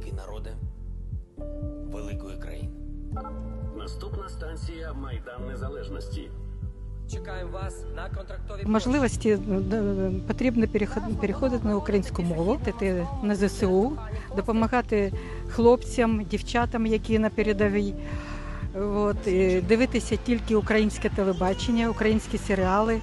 великий народе великої країни. Наступна станція Майдан Незалежності. Чекаємо вас на контрактовій Можливості е, потрібно переходити на українську мову, йти на ЗСУ, допомагати хлопцям, дівчатам, які на передовій. От, дивитися тільки українське телебачення, українські серіали.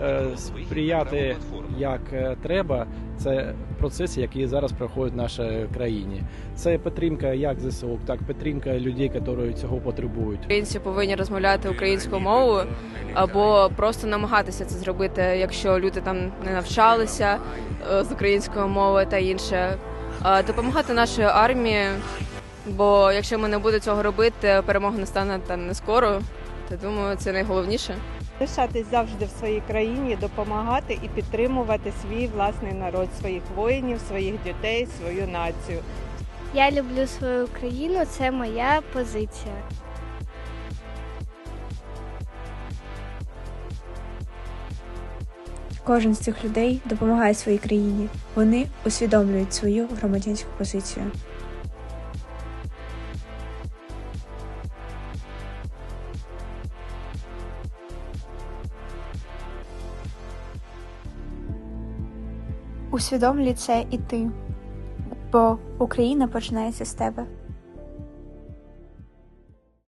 Е, сприяти як е, треба. Це процеси, які зараз проходять в нашій країні. Це підтримка як ЗСУ, так підтримка людей, які цього потребують. Українці повинні розмовляти українською мовою або просто намагатися це зробити, якщо люди там не навчалися е, з української мови та інше. Допомагати нашій армії, бо якщо ми не будемо цього робити, перемога не стане там не скоро. То думаю, це найголовніше. Лишатись завжди в своїй країні, допомагати і підтримувати свій власний народ, своїх воїнів, своїх дітей, свою націю. Я люблю свою країну, це моя позиція. Кожен з цих людей допомагає своїй країні. Вони усвідомлюють свою громадянську позицію. Усвідомлюй це і ти, бо Україна починається з тебе.